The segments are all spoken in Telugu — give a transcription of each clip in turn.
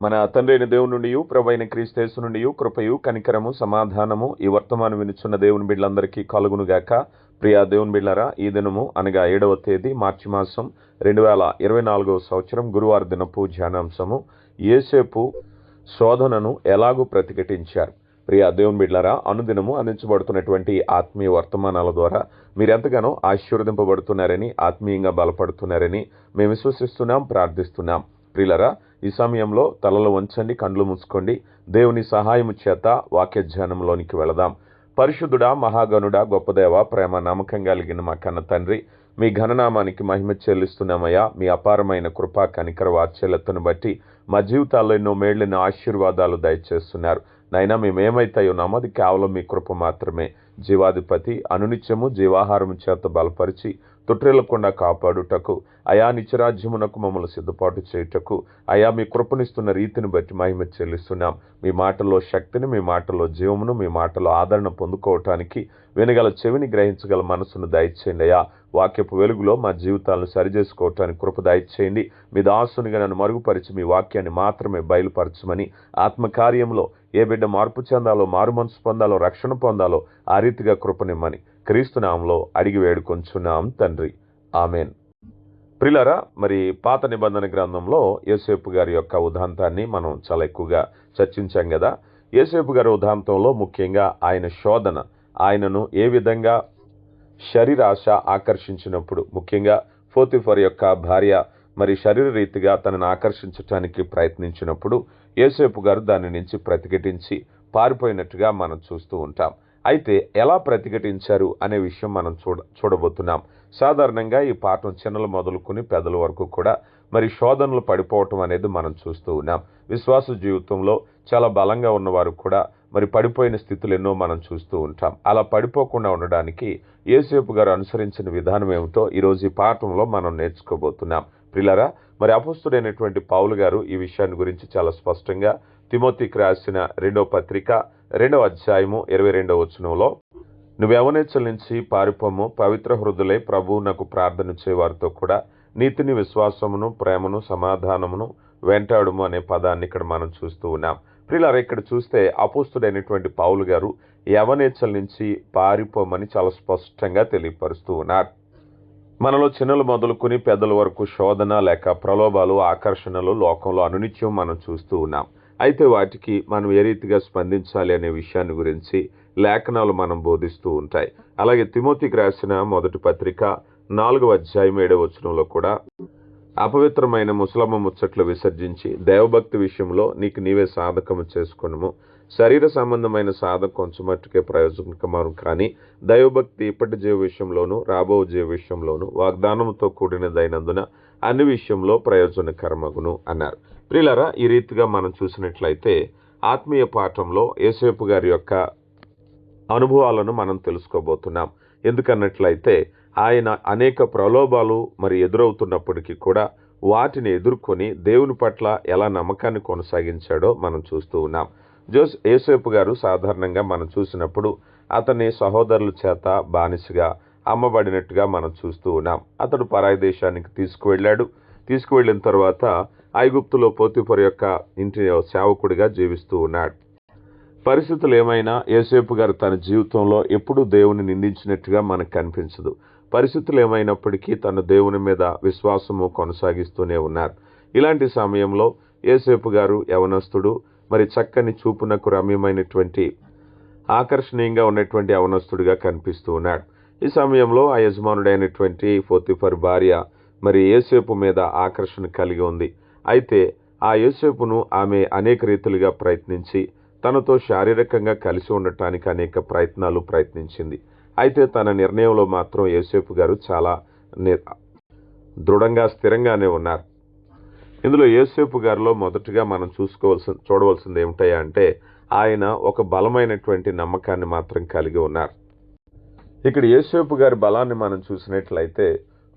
మన తండ్రి అయిన దేవుని నుండి ప్రభు అయిన క్రీస్తేసు నుండి కృపయు కనికరము సమాధానము ఈ వర్తమానం వినుచున్న దేవుని బిడ్డలందరికీ కలుగునుగాక ప్రియా దేవుని బిళ్ళరా ఈ దినము అనగా ఏడవ తేదీ మార్చి మాసం రెండు వేల ఇరవై నాలుగవ సంవత్సరం గురువార దినపు ధ్యానాంశము. ఏసేపు శోధనను ఎలాగూ ప్రతిఘటించారు? ప్రియా దేవుని బిడ్లరా అనుదినము అందించబడుతున్నటువంటి ఆత్మీయ వర్తమానాల ద్వారా మీరెంతగానో ఆశీర్వదింపబడుతున్నారని ఆత్మీయంగా బలపడుతున్నారని మేము విశ్వసిస్తున్నాం ప్రార్థిస్తున్నాం. ప్రిలరా ఈ సమయంలో తలలు వంచండి కండ్లు మూసుకోండి. దేవుని సహాయము చేత వాక్య ధ్యానంలోనికి వెళదాం. పరిశుద్ధుడా మహాగణుడా గొప్పదేవ ప్రేమ నమ్మకం కలిగిన మా కన్న తండ్రి మీ ఘననామానికి మహిమ చెల్లిస్తున్నామయ్యా. మీ అపారమైన కృపా కనికర వాత్సల్యతను బట్టి మా జీవితాల్లో ఎన్నో మేళ్ళిన ఆశీర్వాదాలు దయచేస్తున్నారు. నైనా మేమేమైతే ఉన్నామో అది కేవలం మీ కృప మాత్రమే. జీవాధిపతి అనునిత్యము జీవాహారము చేత బలపరిచి తొట్టిల్లకుండా కాపాడుటకు అయా నిత్యరాజ్యమునకు మమ్మల్ని సిద్ధపాటు చేయుటకు అయా మీ కృపనిస్తున్న రీతిని బట్టి మహిమ చెల్లిస్తున్నాం. మీ మాటల్లో శక్తిని మీ మాటల్లో జీవమును మీ మాటలో ఆదరణ పొందుకోవటానికి వినగల చెవిని గ్రహించగల మనసును దయచేయండి అయా వాక్యపు వెలుగులో మా జీవితాలను సరిచేసుకోవటానికి కృప దయచేయండి. మీ దాసునిగా నన్ను మరుగుపరిచి మీ వాక్యాన్ని మాత్రమే బయలుపరచమని ఆత్మకార్యంలో ఏ బిడ్డ మార్పు చెందాలో మారు మనసు పొందాలో రక్షణ పొందాలో ఆ రీతిగా కృపనిమ్మని క్రీస్తునామంలో అడిగి వేడుకొంచున్నాం తండ్రి. ఆమెన్. ప్రిలరా మరి పాత నిబంధన గ్రంథంలో యేసేపు గారి యొక్క ఉదాంతాన్ని మనం చాలా ఎక్కువగా చర్చించాం కదా యేసేపు గారి ఉదాంతంలో ముఖ్యంగా ఆయన శోధన ఆయనను ఏ విధంగా శరీరాశ ఆకర్షించినప్పుడు ముఖ్యంగా ఫోతిఫర్ యొక్క భార్య మరి శరీర రీతిగా తనను ఆకర్షించటానికి ప్రయత్నించినప్పుడు యేసేపు గారు దాని నుంచి ప్రతిఘటించి పారిపోయినట్టుగా మనం చూస్తూ ఉంటాం. అయితే ఎలా ప్రతిఘటించారు అనే విషయం మనం చూడ చూడబోతున్నాం. సాధారణంగా ఈ పాఠం చిన్నలు మొదలుకొని పెద్దల వరకు కూడా మరి శోధనలు పడిపోవటం అనేది మనం చూస్తూ ఉన్నాం. విశ్వాస జీవితంలో చాలా బలంగా ఉన్నవారు కూడా మరి పడిపోయిన స్థితులు ఎన్నో మనం చూస్తూ ఉంటాం. అలా పడిపోకుండా ఉండడానికి ఏసేపు గారు అనుసరించిన విధానం ఏమిటో ఈరోజు ఈ పాఠంలో మనం నేర్చుకోబోతున్నాం. ప్రిలరా మరి అపోస్తుడైనటువంటి పావులు గారు ఈ విషయాన్ని గురించి చాలా స్పష్టంగా తిమోతికి రాసిన రెండో పత్రిక రెండవ అధ్యాయము ఇరవై రెండవ వచనంలో నువ్వు యవనేచ్చల నుంచి పారిపోము పవిత్ర హృదులై ప్రభువు నాకు ప్రార్థన చేయవారితో కూడా నీతిని విశ్వాసమును ప్రేమను సమాధానమును వెంటాడుము అనే పదాన్ని ఇక్కడ మనం చూస్తూ ఉన్నాం. ప్రియులారా ఇక్కడ చూస్తే అపోస్తుడైనటువంటి పావులు గారు యవనేచ్చల నుంచి పారిపోమని చాలా స్పష్టంగా తెలియపరుస్తూ ఉన్నారు. మనలో చిన్నలు మొదలుకొని పెద్దల వరకు శోధన లేక ప్రలోభాలు ఆకర్షణలు లోకంలో అనునిత్యం మనం చూస్తూ ఉన్నాం. అయితే వాటికి మనం ఏ రీతిగా స్పందించాలి అనే విషయాన్ని గురించి లేఖనాలు మనం బోధిస్తూ ఉంటాయి. అలాగే తిమోతికి రాసిన మొదటి పత్రిక నాలుగవ అధ్యాయం ఏడవ వచనంలో కూడా అపవిత్రమైన ముసలమ్మ ముచ్చట్లు విసర్జించి దేవభక్తి విషయంలో నీకు నీవే సాధకము చేసుకునము. శరీర సంబంధమైన సాధన కొంచెం మట్టుకే ప్రయోజనకరం. కానీ దైవభక్తి ఇప్పటి జీవ విషయంలోనూ రాబో జీవ విషయంలోనూ వాగ్దానంతో కూడినదైనందున అన్ని విషయంలో ప్రయోజనకరమగును అన్నారు. ప్రిలరా ఈ రీతిగా మనం చూసినట్లయితే ఆత్మీయ పాఠంలో ఏసేపు గారి యొక్క అనుభవాలను మనం తెలుసుకోబోతున్నాం. ఎందుకన్నట్లయితే ఆయన అనేక ప్రలోభాలు మరి ఎదురవుతున్నప్పటికీ కూడా వాటిని ఎదుర్కొని దేవుని పట్ల ఎలా నమ్మకాన్ని కొనసాగించాడో మనం చూస్తూ ఉన్నాం. జోస్ ఏసేపు గారు సాధారణంగా మనం చూసినప్పుడు అతని సహోదరుల చేత బానిసగా అమ్మబడినట్టుగా మనం చూస్తూ ఉన్నాం. అతడు పరాయి దేశానికి తీసుకువెళ్ళాడు. తీసుకువెళ్ళిన తర్వాత ఐగుప్తులో పోతిపొర యొక్క ఇంటి సేవకుడిగా జీవిస్తూ ఉన్నాడు. పరిస్థితులు ఏమైనా ఏసేపు గారు తన జీవితంలో ఎప్పుడూ దేవుని నిందించినట్టుగా మనకు కనిపించదు. పరిస్థితులు ఏమైనప్పటికీ తన దేవుని మీద విశ్వాసము కొనసాగిస్తూనే ఉన్నారు. ఇలాంటి సమయంలో ఏసేపు గారు యవనస్తుడు మరి చక్కని చూపునకు రమ్యమైనటువంటి ఆకర్షణీయంగా ఉన్నటువంటి అవనస్తుడిగా కనిపిస్తూ ఉన్నాడు. ఈ సమయంలో ఆ యజమానుడైనటువంటి ఫోతిఫర్ భార్య మరి ఏసేపు మీద ఆకర్షణ కలిగి ఉంది. అయితే ఆ యేసేపును ఆమె అనేక రీతులుగా ప్రయత్నించి తనతో శారీరకంగా కలిసి ఉండటానికి అనేక ప్రయత్నాలు ప్రయత్నించింది. అయితే తన నిర్ణయంలో మాత్రం యేసేపు గారు చాలా దృఢంగా స్థిరంగానే ఉన్నారు. ఇందులో యేసేపు గారిలో మొదటగా మనం చూసుకోవాల్సి చూడవలసింది ఏమిటయా అంటే ఆయన ఒక బలమైనటువంటి నమ్మకాన్ని మాత్రం కలిగి ఉన్నారు. ఇక్కడ యేసేపు గారి బలాన్ని మనం చూసినట్లయితే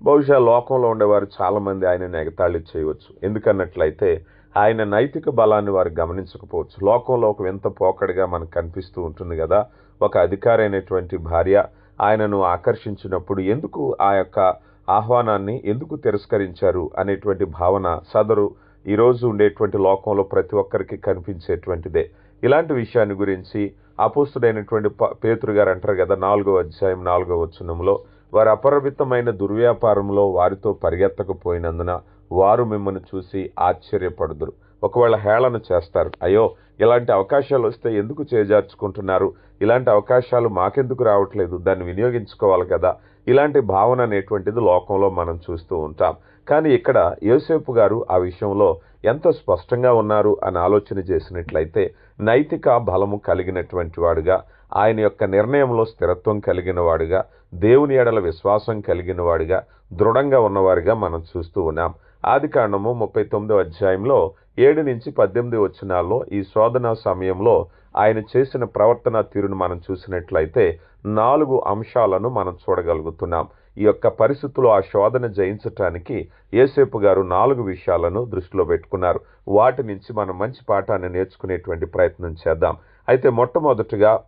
బహుశా లోకంలో ఉండేవారు చాలామంది ఆయనను ఎగతాళి చేయవచ్చు. ఎందుకన్నట్లయితే ఆయన నైతిక బలాన్ని వారు గమనించకపోవచ్చు. లోకంలో ఒక వింత పోకడిగా మనకు కనిపిస్తూ ఉంటుంది కదా ఒక అధికారైనటువంటి అయినటువంటి భార్య ఆయనను ఆకర్షించినప్పుడు ఎందుకు ఆ యొక్క ఆహ్వానాన్ని ఎందుకు తిరస్కరించారు అనేటువంటి భావన సదరు ఈరోజు ఉండేటువంటి లోకంలో ప్రతి ఒక్కరికి కనిపించేటువంటిదే. ఇలాంటి విషయాన్ని గురించి అపోస్తుడైనటువంటి ప- పేతురు గారు అంటారు కదా నాలుగో అధ్యాయం నాలుగో వచనంలో వారు అపరిమితమైన దుర్వ్యాపారంలో వారితో పరిగెత్తకపోయినందున వారు మిమ్మల్ని చూసి ఆశ్చర్యపడుదురు. ఒకవేళ హేళన చేస్తారు. అయ్యో ఇలాంటి అవకాశాలు వస్తే ఎందుకు చేజార్చుకుంటున్నారు? ఇలాంటి అవకాశాలు మాకెందుకు రావట్లేదు? దాన్ని వినియోగించుకోవాలి కదా? ఇలాంటి భావన అనేటువంటిది లోకంలో మనం చూస్తూ ఉంటాం. కానీ ఇక్కడ యోసేపు గారు ఆ విషయంలో ఎంత స్పష్టంగా ఉన్నారు అని ఆలోచన చేసినట్లయితే నైతిక బలము కలిగినటువంటి వాడుగా ఆయన యొక్క నిర్ణయంలో స్థిరత్వం కలిగిన వాడుగా దేవుని ఎడల విశ్వాసం కలిగిన వాడుగా దృఢంగా ఉన్నవారుగా మనం చూస్తూ ఉన్నాం. ఆది కాండము ముప్పై తొమ్మిదో అధ్యాయంలో ఏడు నుంచి పద్దెనిమిది వచ్చినాల్లో ఈ శోధన సమయంలో ఆయన చేసిన ప్రవర్తన తీరును మనం చూసినట్లయితే నాలుగు అంశాలను మనం చూడగలుగుతున్నాం. ఈ యొక్క పరిస్థితులు ఆ శోధన జయించటానికి ఏసేపు గారు నాలుగు విషయాలను దృష్టిలో పెట్టుకున్నారు. వాటి నుంచి మనం మంచి పాఠాన్ని నేర్చుకునేటువంటి ప్రయత్నం చేద్దాం. అయితే మొట్టమొదటిగా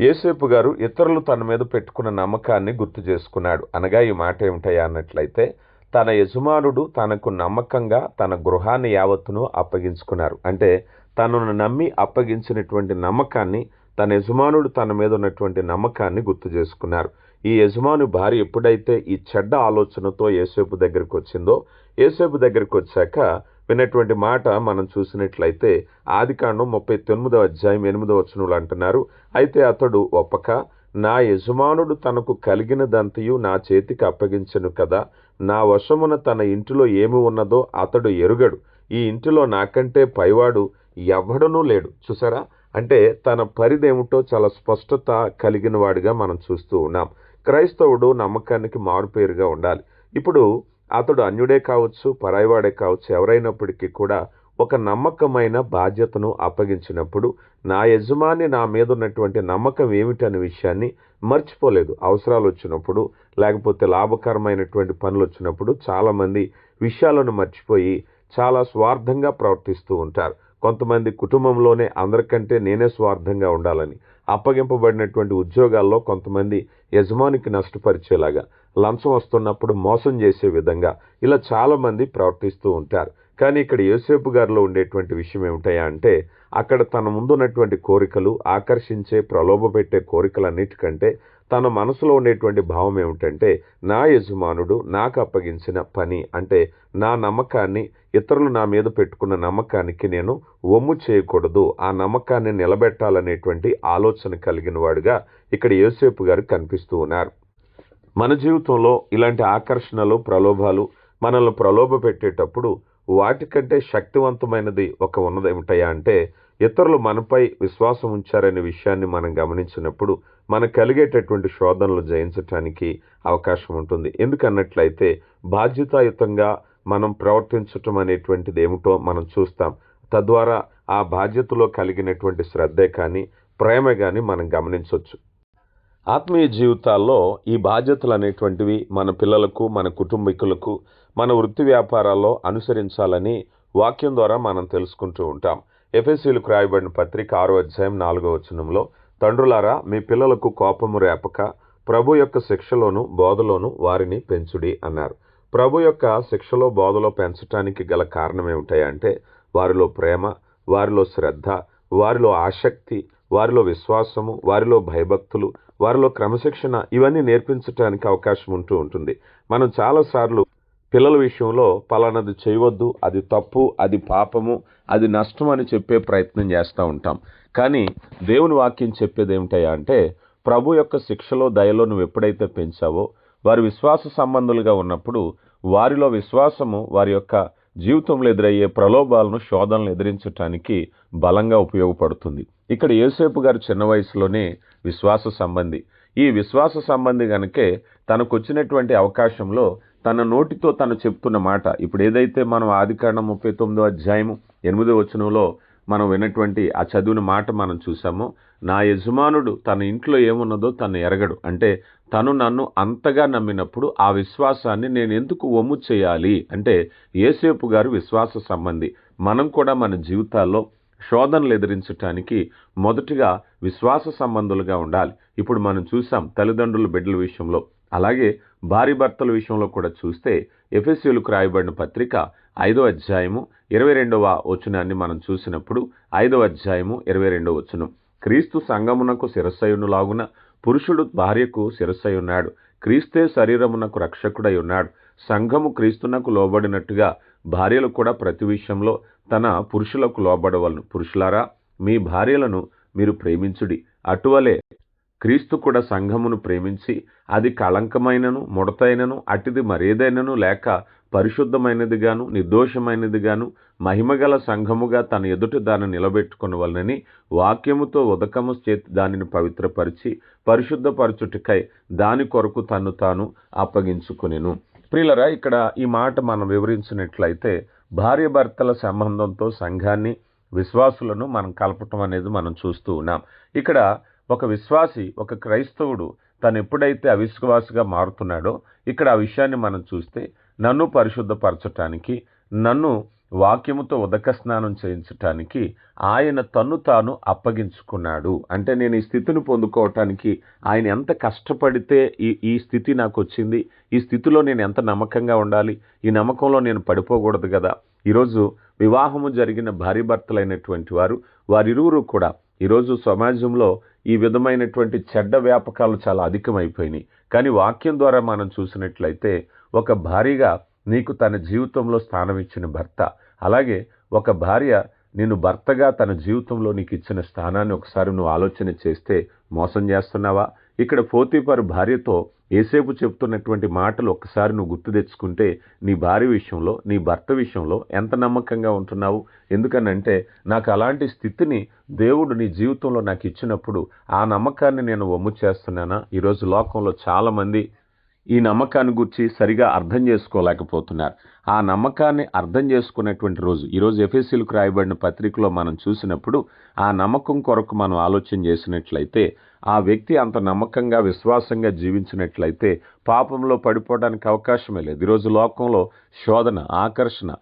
ఏసేపు గారు ఇతరులు తన మీద పెట్టుకున్న నమ్మకాన్ని గుర్తు చేసుకున్నాడు. అనగా ఈ మాట ఏమిటయ్యా అన్నట్లయితే తన యజమానుడు తనకు నమ్మకంగా తన గృహాన్ని యావత్తును అప్పగించుకున్నారు. అంటే తనను నమ్మి అప్పగించినటువంటి నమ్మకాన్ని తన యజమానుడు తన మీద ఉన్నటువంటి నమ్మకాన్ని గుర్తు చేసుకున్నారు. ఈ యజమాను భార్య ఎప్పుడైతే ఈ చెడ్డ ఆలోచనతో ఏసేపు దగ్గరికి వచ్చిందో ఏసేపు దగ్గరికి వచ్చాక విన్నటువంటి మాట మనం చూసినట్లయితే ఆదికాండం ముప్పై తొమ్మిదో అధ్యాయం ఎనిమిదో వచనంలో అంటున్నారు. అయితే అతడు ఒప్పక నా యజమానుడు తనకు కలిగినదంతయు నా చేతికి అప్పగించను కదా నా వశమున తన ఇంటిలో ఏమి ఉన్నదో అతడు ఎరుగడు. ఈ ఇంటిలో నాకంటే పైవాడు ఎవడనూ లేడు. చూసారా అంటే తన పరిదేమిటో చాలా స్పష్టత కలిగిన వాడిగా మనం చూస్తూ ఉన్నాం. క్రైస్తవుడు నమ్మకానికి మారుపేరుగా ఉండాలి. ఇప్పుడు అతడు అన్యుడే కావచ్చు పరాయివాడే కావచ్చు ఎవరైనప్పటికీ కూడా ఒక నమ్మకమైన బాధ్యతను అప్పగించినప్పుడు నా యజమాని నా మీద ఉన్నటువంటి నమ్మకం ఏమిటనే విషయాన్ని మర్చిపోలేదు. అవసరాలు వచ్చినప్పుడు లేకపోతే లాభకరమైనటువంటి పనులు వచ్చినప్పుడు చాలామంది విషయాలను మర్చిపోయి చాలా స్వార్థంగా ప్రవర్తిస్తూ ఉంటారు. కొంతమంది కుటుంబంలోనే అందరికంటే నేనే స్వార్థంగా ఉండాలని అప్పగింపబడినటువంటి ఉద్యోగాల్లో కొంతమంది యజమానికి నష్టపరిచేలాగా లంచం వస్తున్నప్పుడు మోసం చేసే విధంగా ఇలా చాలామంది ప్రవర్తిస్తూ ఉంటారు. కానీ ఇక్కడ యోసేపు గారిలో ఉండేటువంటి విషయం ఏమిటయా అంటే అక్కడ తన ముందున్నటువంటి కోరికలు ఆకర్షించే ప్రలోభ పెట్టే కోరికలన్నిటికంటే తన మనసులో ఉండేటువంటి భావం ఏమిటంటే నా యజమానుడు నాకు అప్పగించిన పని అంటే నా నమ్మకాన్ని ఇతరులు నా మీద పెట్టుకున్న నమ్మకానికి నేను ఒమ్ము చేయకూడదు ఆ నమ్మకాన్ని నిలబెట్టాలనేటువంటి ఆలోచన కలిగిన వాడుగా ఇక్కడ యోసేపు గారు కనిపిస్తూ ఉన్నారు. మన జీవితంలో ఇలాంటి ఆకర్షణలు ప్రలోభాలు మనల్ని ప్రలోభ పెట్టేటప్పుడు వాటికంటే శక్తివంతమైనది ఒక ఉన్నది ఏమిటయా అంటే ఇతరులు మనపై విశ్వాసం ఉంచారనే విషయాన్ని మనం గమనించినప్పుడు మనకు కలిగేటటువంటి శోధనలు జయించటానికి అవకాశం ఉంటుంది. ఎందుకన్నట్లయితే బాధ్యతాయుతంగా మనం ప్రవర్తించటం అనేటువంటిది ఏమిటో మనం చూస్తాం. తద్వారా ఆ బాధ్యతలో కలిగినటువంటి శ్రద్ధే కానీ ప్రేమ కానీ మనం గమనించవచ్చు ఆత్మీయ జీవితాల్లో ఈ బాధ్యతలు అనేటువంటివి మన పిల్లలకు మన కుటుంబీకులకు మన వృత్తి వ్యాపారాల్లో అనుసరించాలని వాక్యం ద్వారా మనం తెలుసుకుంటూ ఉంటాం. ఎఫ్ఎస్సీలకు రాయబడిన పత్రిక ఆరో అధ్యాయం నాలుగో వచనంలో తండ్రులారా మీ పిల్లలకు కోపము రేపక ప్రభు యొక్క శిక్షలోను బోధలోను వారిని పెంచుడి అన్నారు. ప్రభు యొక్క శిక్షలో బోధలో పెంచటానికి గల కారణం ఏమిటాయంటే వారిలో ప్రేమ వారిలో శ్రద్ధ వారిలో ఆసక్తి వారిలో విశ్వాసము వారిలో భయభక్తులు వారిలో క్రమశిక్షణ ఇవన్నీ నేర్పించడానికి అవకాశం ఉంటూ ఉంటుంది. మనం చాలాసార్లు పిల్లల విషయంలో పలానది చేయవద్దు అది తప్పు అది పాపము అది నష్టం అని చెప్పే ప్రయత్నం చేస్తూ ఉంటాం. కానీ దేవుని వాక్యం చెప్పేది ఏమిటయ్యా అంటే ప్రభు యొక్క శిక్షలో దయలో నువ్వు ఎప్పుడైతే పెంచావో వారి విశ్వాస సంబంధులుగా ఉన్నప్పుడు వారిలో విశ్వాసము వారి యొక్క జీవితంలో ఎదురయ్యే ప్రలోభాలను శోధనలు ఎదిరించటానికి బలంగా ఉపయోగపడుతుంది. ఇక్కడ యేసేపు గారు చిన్న వయసులోనే విశ్వాస సంబంధి. ఈ విశ్వాస సంబంధి కనుకే తనకు వచ్చినటువంటి అవకాశంలో తన నోటితో తను చెప్తున్న మాట. ఇప్పుడు ఏదైతే మనం ఆదికాండం ముప్పై తొమ్మిదో అధ్యాయము ఎనిమిదో వచనంలో మనం విన్నటువంటి ఆ చదివిన మాట మనం చూసాము నా యజమానుడు తన ఇంట్లో ఏమున్నదో తను ఎరగడు. అంటే తను నన్ను అంతగా నమ్మినప్పుడు ఆ విశ్వాసాన్ని నేను ఎందుకు ఒమ్ము చేయాలి? అంటే ఏసేపు గారు విశ్వాస సంబంధి. మనం కూడా మన జీవితాల్లో శోధనలు ఎదిరించటానికి మొదటిగా విశ్వాస సంబంధులుగా ఉండాలి. ఇప్పుడు మనం చూసాం తల్లిదండ్రుల బిడ్డల విషయంలో. అలాగే భార్య భర్తల విషయంలో కూడా చూస్తే ఎఫ్ఎస్యులకు రాయబడిన పత్రిక ఐదో అధ్యాయము ఇరవై రెండవ వచనాన్ని మనం చూసినప్పుడు ఐదో అధ్యాయము ఇరవై రెండవ వచనం. క్రీస్తు సంగమునకు శిరస్సయునులాగున పురుషుడు భార్యకు శిరస్సై ఉన్నాడు క్రీస్తే శరీరమునకు రక్షకుడై ఉన్నాడు సంఘము క్రీస్తునకు లోబడినట్టుగా భార్యలు కూడా ప్రతి విషయంలో తన పురుషులకు లోబడవలను. పురుషులారా మీ భార్యలను మీరు ప్రేమించుడి. అటువలే క్రీస్తు కూడా సంఘమును ప్రేమించి అది కళంకమైనను ముడతైనను అటిది మరేదైనను లేక పరిశుద్ధమైనదిగాను నిర్దోషమైనదిగాను మహిమగల సంఘముగా తన ఎదుట దాన్ని నిలబెట్టుకునవలనని వాక్యముతో ఉదకము చేతి దానిని పవిత్రపరిచి పరిశుద్ధపరచుటికై దాని కొరకు తను తాను అప్పగించుకునేను. ప్రియులరా ఇక్కడ ఈ మాట మనం వివరించినట్లయితే భార్య భర్తల సంబంధంతో సంఘాన్ని విశ్వాసులను మనం కలపటం అనేది మనం చూస్తూ ఉన్నాం. ఇక్కడ ఒక విశ్వాసి ఒక క్రైస్తవుడు తను ఎప్పుడైతే అవిశ్వాసిగా మారుతున్నాడో ఇక్కడ ఆ విషయాన్ని మనం చూస్తే నన్ను పరిశుద్ధపరచటానికి నన్ను వాక్యముతో ఉదక స్నానం చేయించటానికి ఆయన తన్ను తాను అప్పగించుకున్నాడు. అంటే నేను ఈ స్థితిని పొందుకోవటానికి ఆయన ఎంత కష్టపడితే ఈ ఈ స్థితి నాకు వచ్చింది ఈ స్థితిలో నేను ఎంత నమ్మకంగా ఉండాలి ఈ నమ్మకంలో నేను పడిపోకూడదు కదా. ఈరోజు వివాహము జరిగిన భార్య భర్తలైనటువంటి వారు వారిరువురు కూడా ఈరోజు సమాజంలో ఈ విధమైనటువంటి చెడ్డ వ్యాపకాలు చాలా అధికమైపోయినాయి. కానీ వాక్యం ద్వారా మనం చూసినట్లయితే ఒక భార్యగా నీకు తన జీవితంలో స్థానం ఇచ్చిన భర్త అలాగే ఒక భార్య నేను భర్తగా తన జీవితంలో నీకు ఇచ్చిన స్థానాన్ని ఒకసారి నువ్వు ఆలోచన చేస్తే మోసం చేస్తున్నావా? ఇక్కడ పోతీపరు భార్యతో ఏసేపు చెప్తున్నటువంటి మాటలు ఒక్కసారి నువ్వు గుర్తు తెచ్చుకుంటే నీ భార్య విషయంలో నీ భర్త విషయంలో ఎంత నమ్మకంగా ఉంటున్నావు? ఎందుకనంటే నాకు అలాంటి స్థితిని దేవుడు నీ జీవితంలో నాకు ఇచ్చినప్పుడు ఆ నమ్మకాన్ని నేను వమ్ము చేస్తున్నానా? ఈరోజు లోకంలో చాలామంది ఈ నమ్మకాన్ని గురించి సరిగా అర్థం చేసుకోలేకపోతున్నారు. ఆ నమ్మకాన్ని అర్థం చేసుకునేటువంటి రోజు ఈరోజు ఎఫ్ఎస్సీలకు రాయబడిన పత్రికలో మనం చూసినప్పుడు ఆ నమ్మకం కొరకు మనం ఆలోచన చేసినట్లయితే ఆ వ్యక్తి అంత నమ్మకంగా విశ్వాసంగా జీవించినట్లయితే పాపంలో పడిపోవడానికి అవకాశమే లేదు. ఈరోజు లోకంలో శోధన ఆకర్షణ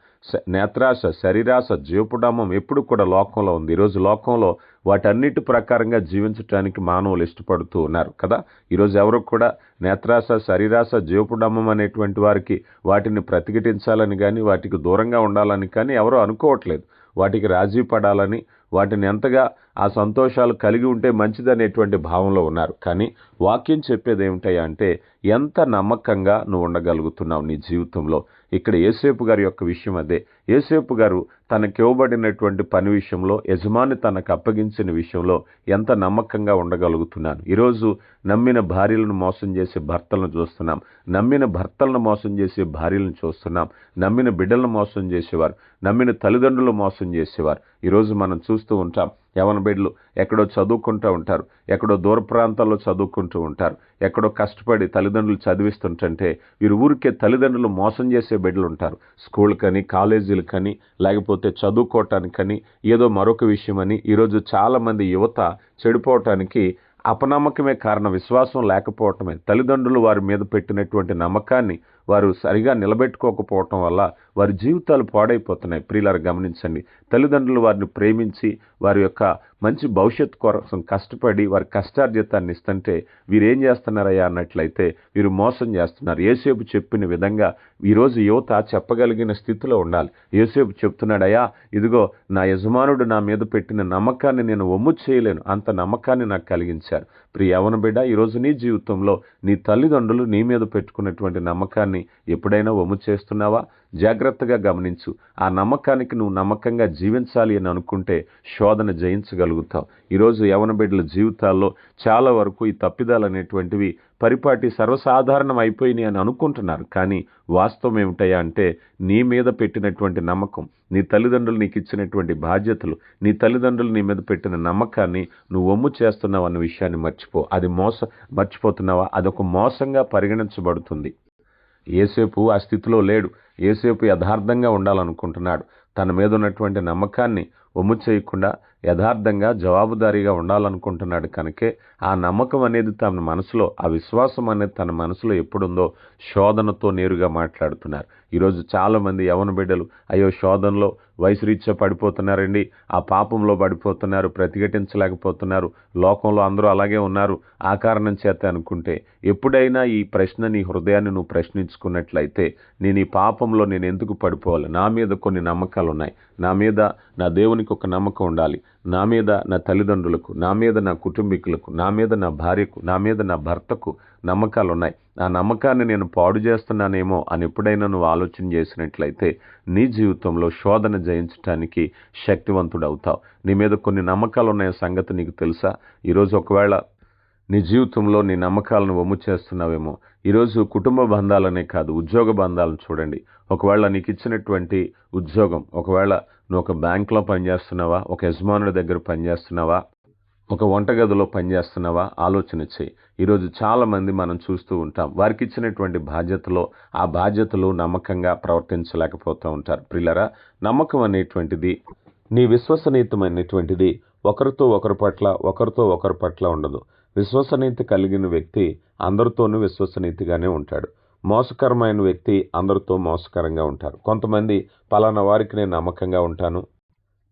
నేత్రాశ శరీరాశ జీవపుడామం ఎప్పుడు కూడా లోకంలో ఉంది. ఈరోజు లోకంలో వాటన్నిటి ప్రకారంగా జీవించడానికి మానవులు ఇష్టపడుతూ ఉన్నారు కదా. ఈరోజు ఎవరు కూడా నేత్రాశ శరీరాశ జీవపుడమ్మం అనేటువంటి వారికి వాటిని ప్రతిఘటించాలని కానీ వాటికి దూరంగా ఉండాలని కానీ ఎవరు అనుకోవట్లేదు. వాటికి రాజీ పడాలని వాటిని ఎంతగా ఆ సంతోషాలు కలిగి ఉంటే మంచిదనేటువంటి భావంలో ఉన్నారు. కానీ వాక్యం చెప్పేది ఏమిటయ్యా అంటే ఎంత నమ్మకంగా నువ్వు ఉండగలుగుతున్నావు నీ జీవితంలో? ఇక్కడ ఏసేపు గారి యొక్క విషయం అదే. ఏసేపు గారు తనకి ఇవ్వబడినటువంటి పని విషయంలో యజమాని తనకు అప్పగించిన విషయంలో ఎంత నమ్మకంగా ఉండగలుగుతున్నాను? ఈరోజు నమ్మిన భార్యలను మోసం చేసే భర్తలను చూస్తున్నాం. నమ్మిన భర్తలను మోసం చేసే భార్యలను చూస్తున్నాం. నమ్మిన బిడ్డలను మోసం చేసేవారు. నమ్మిన తల్లిదండ్రులు మోసం చేసేవారు. ఈరోజు మనం చూస్తూ ఉంటాం. యవన బిడ్డలు ఎక్కడో చదువుకుంటూ ఉంటారు. ఎక్కడో దూర ప్రాంతాల్లో చదువుకుంటూ ఉంటారు. ఎక్కడో కష్టపడి తల్లిదండ్రులు చదివిస్తుంటే వీరు ఊరికే తల్లిదండ్రులు మోసం చేసే బిడ్డలు ఉంటారు. స్కూల్ కని కాలేజీలు కని లేకపోతే చదువుకోవటానికని ఏదో మరొక విషయమని ఈరోజు చాలామంది యువత చెడిపోవటానికి అపనమ్మకమే కారణం విశ్వాసం లేకపోవటమే. తల్లిదండ్రులు వారి మీద పెట్టినటువంటి నమ్మకాన్ని వారు సరిగా నిలబెట్టుకోకపోవటం వల్ల వారి జీవితాలు పాడైపోతున్నాయి. ప్రియులారు గమనించండి. తల్లిదండ్రులు వారిని ప్రేమించి వారి యొక్క మంచి భవిష్యత్తు కోసం కష్టపడి వారి కష్టార్జితాన్ని ఇస్తుంటే వీరేం చేస్తున్నారయ్యా అన్నట్లయితే వీరు మోసం చేస్తున్నారు. ఏసేపు చెప్పిన విధంగా ఈరోజు యువత చెప్పగలిగిన స్థితిలో ఉండాలి. ఏసేపు చెప్తున్నాడయ్యా ఇదిగో నా యజమానుడు నా మీద పెట్టిన నమ్మకాన్ని నేను ఒమ్ము చేయలేను. అంత నమ్మకాన్ని నాకు కలిగించారు. ప్రియావన బిడ్డ ఈరోజు నీ జీవితంలో నీ తల్లిదండ్రులు నీ మీద పెట్టుకున్నటువంటి నమ్మకాన్ని ఎప్పుడైనా వమ్ము చేస్తున్నావా? జాగ్రత్తగా గమనించు. ఆ నమ్మకానికి నువ్వు నమ్మకంగా జీవించాలి అని అనుకుంటే శోధన జయించగలుగుతావు. ఈరోజు యవన బిడ్డల జీవితాల్లో చాలా వరకు ఈ తప్పిదాలు అనేటువంటివి పరిపాటి సర్వసాధారణం అయిపోయినాయి అని అనుకుంటున్నారు. కానీ వాస్తవం ఏమిటయా అంటే నీ మీద పెట్టినటువంటి నమ్మకం నీ తల్లిదండ్రులు నీకు ఇచ్చినటువంటి బాధ్యతలు నీ తల్లిదండ్రులు నీ మీద పెట్టిన నమ్మకాన్ని నువ్వు ఒమ్ము చేస్తున్నావు అన్న విషయాన్ని మర్చిపో. అది మోస మర్చిపోతున్నావా? అదొక మోసంగా పరిగణించబడుతుంది. ఏసేపు ఆ స్థితిలో లేడు. ఏసేపు యథార్థంగా ఉండాలనుకుంటున్నాడు. తన మీద ఉన్నటువంటి నమ్మకాన్ని ఒమ్ము చేయకుండా యథార్థంగా జవాబుదారీగా ఉండాలనుకుంటున్నాడు కనుకే ఆ నమ్మకం అనేది తన మనసులో ఆ విశ్వాసం అనేది తన మనసులో ఎప్పుడుందో శోధనతో నేరుగా మాట్లాడుతున్నారు. ఈరోజు చాలా మంది యవన బిడ్డలు అయ్యో శోధనలో వయసు రీత్యా పడిపోతున్నారండి ఆ పాపంలో పడిపోతున్నారు ప్రతిఘటించలేకపోతున్నారు లోకంలో అందరూ అలాగే ఉన్నారు ఆ కారణం చేత అనుకుంటే ఎప్పుడైనా ఈ ప్రశ్న నీ హృదయాన్ని నువ్వు ప్రశ్నించుకున్నట్లయితే నేను ఈ పాపంలో నేను ఎందుకు పడిపోవాలి? నా మీద కొన్ని నమ్మకాలు ఉన్నాయి నా మీద నా దేవునికి ఒక నమ్మకం ఉండాలి. నా మీద నా తల్లిదండ్రులకు నా మీద నా కుటుంబీకులకు నా మీద నా భార్యకు నా మీద నా భర్తకు నమ్మకాలు ఉన్నాయి ఆ నమ్మకాన్ని నేను పాడు చేస్తున్నానేమో అని ఎప్పుడైనా నువ్వు ఆలోచన చేసినట్లయితే నీ జీవితంలో శోధన జయించడానికి శక్తివంతుడు అవుతావు నీ మీద కొన్ని నమ్మకాలు ఉన్న సంగతి నీకు తెలుసా? ఈరోజు ఒకవేళ నీ జీవితంలో నీ నమ్మకాలను వమ్ము చేస్తున్నావేమో ఈరోజు కుటుంబ బంధాలనే కాదు ఉద్యోగ బంధాలను చూడండి. ఒకవేళ నీకు ఇచ్చినటువంటి ఉద్యోగం ఒకవేళ నువ్వు ఒక బ్యాంక్లో పనిచేస్తున్నావా ఒక యజమానుడి దగ్గర పనిచేస్తున్నావా ఒక వంటగదిలో పనిచేస్తున్నావా ఆలోచన చేయి. ఈరోజు చాలామంది మనం చూస్తూ ఉంటాం. వారికి ఇచ్చినటువంటి బాధ్యతలో ఆ బాధ్యతలు నమ్మకంగా ప్రవర్తించలేకపోతూ ఉంటారు. ప్రిల్లరా నమ్మకం అనేటువంటిది నీ విశ్వసనీయతమైనటువంటిది ఒకరితో ఒకరి పట్ల ఒకరితో ఒకరి పట్ల ఉండదు. విశ్వసనీయత కలిగిన వ్యక్తి అందరితోనూ విశ్వసనీయతగానే ఉంటాడు. మోసకరమైన వ్యక్తి అందరితో మోసకరంగా ఉంటారు. కొంతమంది పలానా వారికి నేను నమ్మకంగా ఉంటాను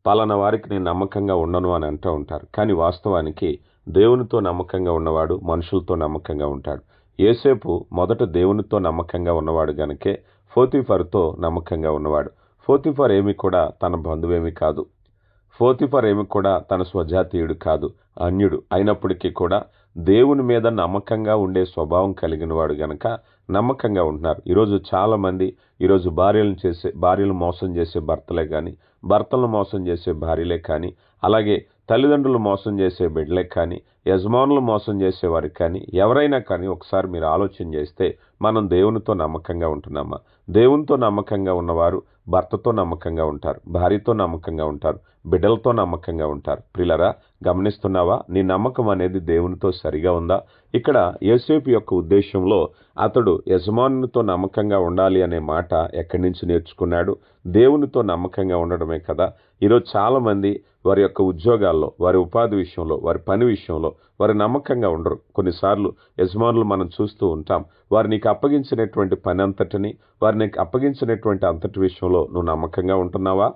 పలానా వారికి నేను నమ్మకంగా ఉండను అని అంటూ ఉంటారు. కానీ వాస్తవానికి దేవునితో నమ్మకంగా ఉన్నవాడు మనుషులతో నమ్మకంగా ఉంటాడు. ఏసేపు మొదట దేవునితో నమ్మకంగా ఉన్నవాడు గనుకే ఫోతిఫర్తో నమ్మకంగా ఉన్నవాడు. ఫోతిఫర్ ఏమి కూడా తన బంధువేమి కాదు. ఫోతిఫర్ ఏమి కూడా తన స్వజాతీయుడు కాదు అన్యుడు అయినప్పటికీ కూడా దేవుని మీద నమ్మకంగా ఉండే స్వభావం కలిగిన వాడు గనక నమ్మకంగా ఉంటున్నారు. ఈరోజు చాలామంది ఈరోజు భార్యలను చేసే భార్యలు మోసం చేసే భర్తలే కానీ భర్తలను మోసం చేసే భార్యలే కానీ అలాగే తల్లిదండ్రులు మోసం చేసే బిడ్డలే కానీ యజమానులు మోసం చేసేవారికి కానీ ఎవరైనా కానీ ఒకసారి మీరు ఆలోచన చేస్తే మనం దేవునితో నమ్మకంగా ఉంటున్నామా? దేవునితో నమ్మకంగా ఉన్నవారు భర్తతో నమ్మకంగా ఉంటారు భార్యతో నమ్మకంగా ఉంటారు. బిడ్డలతో నమ్మకంగా ఉంటారు. ప్రిలరా గమనిస్తున్నావా? నీ నమ్మకం అనేది దేవునితో సరిగా ఉందా? ఇక్కడ యోసేపు యొక్క ఉద్దేశంలో అతడు యజమానునితో నమ్మకంగా ఉండాలి అనే మాట ఎక్కడి నుంచి నేర్చుకున్నాడు? దేవునితో నమ్మకంగా ఉండడమే కదా. ఈరోజు చాలామంది వారి యొక్క ఉద్యోగాల్లో వారి ఉపాధి విషయంలో వారి పని విషయంలో వారి నమ్మకంగా ఉండరు. కొన్నిసార్లు యజమానులు మనం చూస్తూ ఉంటాం వారు నీకు అప్పగించినటువంటి పని అంతటిని వారు నీకు అప్పగించినటువంటి అంతటి విషయంలో నువ్వు నమ్మకంగా ఉంటున్నావా?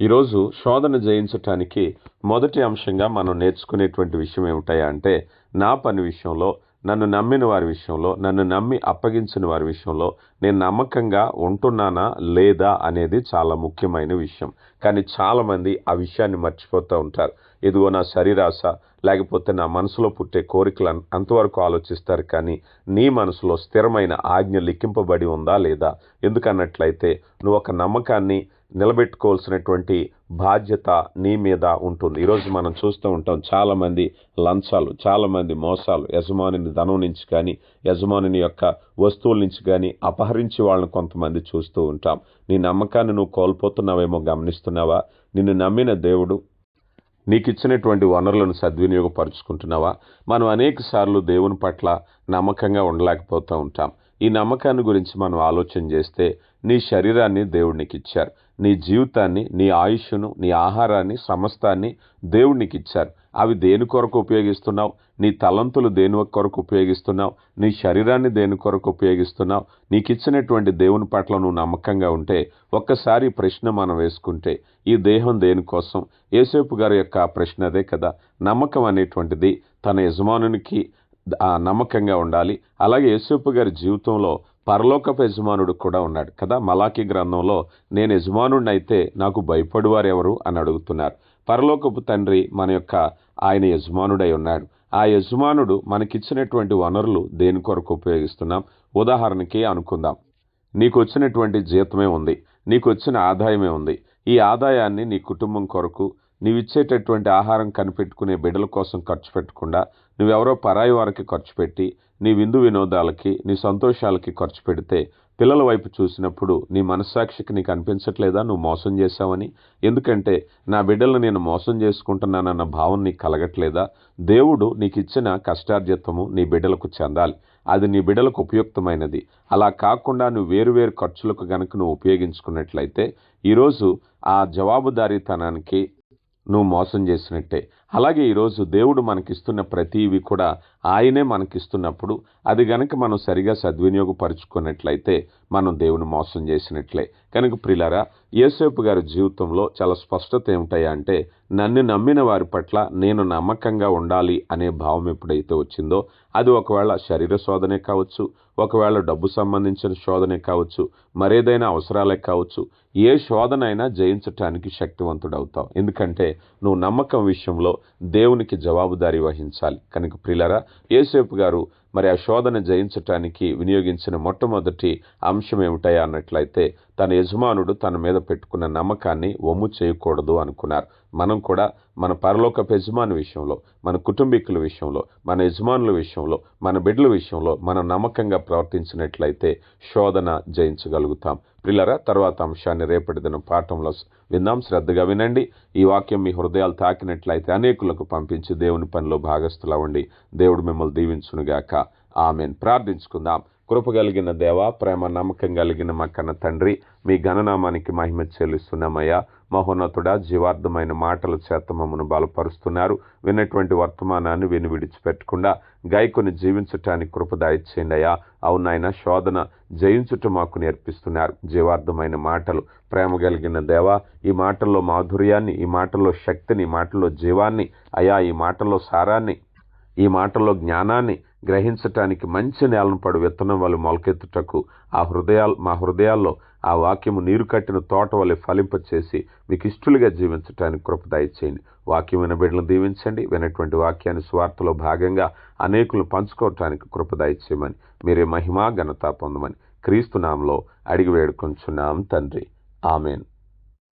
ఈరోజు శోధన జయించటానికి మొదటి అంశంగా మనం నేర్చుకునేటువంటి విషయం ఏమిటాయా అంటే నా పని విషయంలో నన్ను నమ్మిన వారి విషయంలో నన్ను నమ్మి అప్పగించిన వారి విషయంలో నేను నమ్మకంగా ఉంటున్నానా లేదా అనేది చాలా ముఖ్యమైన విషయం. కానీ చాలామంది ఆ విషయాన్ని మర్చిపోతూ ఉంటారు. ఇదిగో నా శరీరాశ లేకపోతే నా మనసులో పుట్టే కోరికలు అంతవరకు ఆలోచిస్తారు కానీ నీ మనసులో స్థిరమైన ఆజ్ఞ లిఖింపబడి ఉందా లేదా? ఎందుకన్నట్లయితే నువ్వు ఒక నమ్మకాన్ని నిలబెట్టుకోవాల్సినటువంటి బాధ్యత నీ మీద ఉంటుంది. ఈరోజు మనం చూస్తూ ఉంటాం చాలామంది లంచాలు చాలామంది మోసాలు యజమానిని ధనం నుంచి కానీ యజమానిని యొక్క వస్తువుల నుంచి కానీ అపహరించి వాళ్ళని కొంతమంది చూస్తూ ఉంటాం. నీ నమ్మకాన్ని నువ్వు కోల్పోతున్నావేమో గమనిస్తున్నావా? నిన్ను నమ్మిన దేవుడు నీకు ఇచ్చినటువంటి వనరులను సద్వినియోగపరుచుకుంటున్నావా? మనం అనేక సార్లు దేవుని పట్ల నమ్మకంగా ఉండలేకపోతూ ఉంటాం. ఈ నమ్మకాన్ని గురించి మనం ఆలోచన చేస్తే నీ శరీరాన్ని దేవుడు ఇచ్చారు నీ జీవితాన్ని నీ ఆయుష్ను నీ ఆహారాన్ని సమస్తాన్ని దేవుడు ఇచ్చారు అవి దేని కొరకు ఉపయోగిస్తున్నావు? నీ తలంతులు దేని కొరకు ఉపయోగిస్తున్నావు? నీ శరీరాన్ని దేని కొరకు ఉపయోగిస్తున్నావు? నీకు ఇచ్చినటువంటి దేవుని పట్ల నువ్వు నమ్మకంగా ఉంటే ఒక్కసారి ప్రశ్న మనం వేసుకుంటే ఈ దేహం దేనికోసం ఏసేపు గారి యొక్క ప్రశ్న అదే కదా. నమ్మకం అనేటువంటిది తన యజమానునికి నమ్మకంగా ఉండాలి. అలాగే యేసేపు గారి జీవితంలో పరలోకపు యజమానుడు కూడా ఉన్నాడు కదా. మలాకి గ్రంథంలో నేను యజమానుడిని అయితే నాకు భయపడువారు ఎవరు అని అడుగుతున్నారు. పరలోకపు తండ్రి మన యొక్క ఆయన యజమానుడై ఉన్నాడు. ఆ యజమానుడు మనకిచ్చినటువంటి వనరులు దేని కొరకు ఉపయోగిస్తున్నాం? ఉదాహరణకి అనుకుందాం. నీకు వచ్చినటువంటి జీతమే ఉంది. నీకు వచ్చిన ఆదాయమే ఉంది. ఈ ఆదాయాన్ని నీ కుటుంబం కొరకు నీవిచ్చేటటువంటి ఆహారం కనిపెట్టుకునే బిడ్డల కోసం ఖర్చు పెట్టకుండా నువ్వెవరో పరాయి వారికి ఖర్చు పెట్టి నీ విందు వినోదాలకి నీ సంతోషాలకి ఖర్చు పెడితే పిల్లల వైపు చూసినప్పుడు నీ మనస్సాక్షికి నీకు అనిపించట్లేదా? నువ్వు మోసం చేశావని? ఎందుకంటే నా బిడ్డలను నేను మోసం చేసుకుంటున్నానన్న భావం నీకు కలగట్లేదా? దేవుడు నీకు ఇచ్చిన కష్టార్జితము నీ బిడ్డలకు చెందాలి. అది నీ బిడ్డలకు ఉపయుక్తమైనది. అలా కాకుండా నువ్వు వేరువేరు ఖర్చులకు గనుక నువ్వు ఉపయోగించుకున్నట్లయితే ఈరోజు ఆ జవాబుదారీతనానికి నువ్వు మోసం చేసినట్టే. అలాగే ఈరోజు దేవుడు మనకిస్తున్న ప్రతివి కూడా ఆయనే మనకిస్తున్నప్పుడు అది గనక మనం సరిగా సద్వినియోగపరుచుకున్నట్లయితే మనం దేవుని మోసం చేసినట్లే. కనుక ప్రిలారా యేసేపు గారి జీవితంలో చాలా స్పష్టత ఏమిటాయా అంటే నన్ను నమ్మిన వారి పట్ల నేను నమ్మకంగా ఉండాలి అనే భావం ఎప్పుడైతే వచ్చిందో అది ఒకవేళ శరీర శోధనే కావచ్చు ఒకవేళ డబ్బు సంబంధించిన శోధనే కావచ్చు మరేదైనా అవసరాలే కావచ్చు ఏ శోధనైనా జయించటానికి శక్తివంతుడవుతావు. ఎందుకంటే నువ్వు నమ్మకం విషయంలో దేవునికి జవాబుదారీ వహించాలి. కనుక ప్రిలరా ఏసేపు గారు మరి ఆ శోధన జయించటానికి వినియోగించిన మొట్టమొదటి అంశం ఏమిటాయా అన్నట్లయితే తన యజమానుడు తన మీద పెట్టుకున్న నమ్మకాన్ని ఒమ్ము చేయకూడదు అనుకున్నారు. మనం కూడా మన పరలోక యజమాని విషయంలో మన కుటుంబీకుల విషయంలో మన యజమానుల విషయంలో మన బిడ్డల విషయంలో మనం నమ్మకంగా ప్రవర్తించినట్లయితే శోధన జయించగలుగుతాం. పిల్లరా తర్వాత అంశాన్ని రేపటి దిన పాఠంలో విందాం. శ్రద్ధగా వినండి. ఈ వాక్యం మీ హృదయాలు తాకినట్లయితే అనేకులకు పంపించి దేవుని పనిలో భాగస్థులవ్వండి. దేవుడు మిమ్మల్ని దీవించునుగాక. ఆమెను. ప్రార్థించుకుందాం. కృప కలిగిన దేవ ప్రేమ నమ్మకం కలిగిన మా కన్న తండ్రి మీ ఘననామానికి మహిమ చెల్లిస్తున్నామయ్యా. మహోన్నతుడా జీవార్థమైన మాటల చేత మమ్మను బలపరుస్తున్నారు. విన్నటువంటి వర్తమానాన్ని విని విడిచిపెట్టకుండా గాయకుని జీవించటానికి కృప దయచేయండి అయ్యా. అవునాయన శోధన జయించుట మాకు నేర్పిస్తున్నారు. జీవార్థమైన మాటలు ప్రేమ కలిగిన దేవ ఈ మాటల్లో మాధుర్యాన్ని ఈ మాటల్లో శక్తిని ఈ మాటల్లో జీవాన్ని అయా ఈ మాటల్లో సారాన్ని ఈ మాటల్లో జ్ఞానాన్ని గ్రహించటానికి మంచి నేలను పడు విత్తనం వాళ్ళు మొలకెత్తుటకు ఆ హృదయాలు మా హృదయాల్లో ఆ వాక్యము నీరు కట్టిన తోట వల్ల ఫలింపచేసి మీకు ఇష్టలుగా జీవించటానికి కృపదాయి చేయండి వాక్యం విన బిడ్డలు దీవించండి. వినటువంటి వాక్యాన్ని స్వార్థలో భాగంగా అనేకులు పంచుకోవటానికి కృపదాయి చేయమని మీరే మహిమా ఘనత పొందమని క్రీస్తు నామంలో అడిగి వేడుకొంచున్నాం తండ్రి. ఆమెన్.